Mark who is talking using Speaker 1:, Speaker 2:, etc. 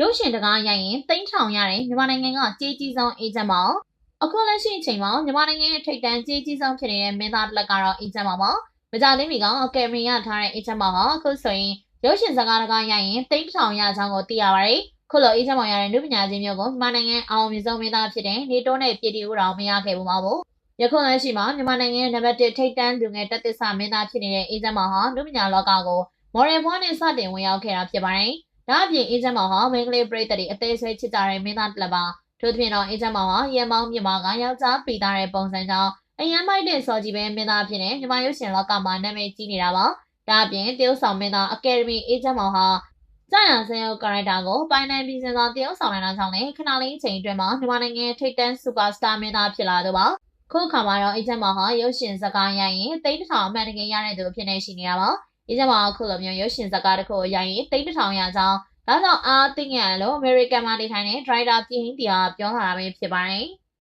Speaker 1: ရုပ်ရှင်တကားရိုက်ရင်တိမ့်ထောင်ရတဲ့မြန်မာနိုင်ငံကကြေးကြီးဆုံးအေဂျင့်ပါအခုလက်ရှိအချိန်မှာမြန်မာနိုင်ငံရဲ့ထိပ်တန်းကြေးကြီးဆုံးဖြစ်နေတဲ့မင်းသားတစ်လက်ကတော့အေဂျင့်ပါပါမကြသေးမီကအကယ်ဒမီရထားတဲ့အေဂျင့်ပါဟာအခုဆိုရင်ရုပ်ရှင်စကားတကားရိုက်ရင်တိမ့်ထောင်ရကြောင်းကိုသိရပါတယ်ခုလိုအေဂျင့်မောင်ရတဲ့နုပညာချင်းမျိုးကိုမြန်မာနိုင်ငံအောင်မြင်ဆုံးမင်းသားဖြစ်တဲ့နေတိုးနဲ့ပြည်တီဦးတော်မရခဲ့ဘူးပါဘူးယခုလက်ရှိမှာမြန်မာနိုင်ငံရဲ့နံပါတ်1ထိပ်တန်းလူငယ်တက်သစ္စာမင်းသားဖြစ်နေတဲ့အေဂျင့်မောင်ဟာနုပညာလောကကိုမော်ဒယ်ဘွားနဲ့စတင်ဝင်ရောက်ခဲ့တာဖြစ်ပါတယ်။ ဒါအပြင်အေဂျင့်မောင်ဟာမင်္ဂလိပရိသတ်တွေအသေးဆွဲချစ်ကြတဲ့မင်းသားတစ်လက်ပါ။ထို့သဖြင့်တော့အေဂျင့်မောင်ဟာရဲမောင်းမြမကယောက်ျားပီသားတဲ့ပုံစံကြောင့်အရန်မိုက်တဲ့စော်ကြီးပဲမင်းသားဖြစ်နေမြန်မာရုပ်ရှင်လောကမှာနာမည်ကြီးနေတာပါ။ဒါအပြင်တရုတ်ဆောင်မင်းသားအကယ်ဒမီအေဂျင့်မောင်ဟာကြာရဆန်ရုပ်ကာရိုက်တာကိုပိုင်နိုင်ပြီးစင်သောတရုတ်ဆောင်နိုင်တာကြောင့်လည်းခဏလေးအချိန်အတွင်းမှာမြန်မာနိုင်ငံထိပ်တန်းစူပါစတာမင်းသားဖြစ်လာတော့ပါ။ခုအခါမှာတော့အေဂျင့်မောင်ဟာရုပ်ရှင်ဇာတ်ကားရိုက်ရင်တိတ်တထောင်အမှန်တကယ်ရတဲ့သူအဖြစ်နဲ့ရှိနေတာပါ။ အေဂျင့်မောင်အခုလိုမျိုးရုပ်ရှင်ဇာတ်ကားတစ်ခုကိုရိုက်ရင်တိတ်တထောင်ရကြောင်းဒါကြောင့်အားသိငယ်လို့ American မှာနေထိုင်တဲ့ Driver ပြည်ဟင်းတီကပြောလာတာပဲဖြစ်ပါတယ်။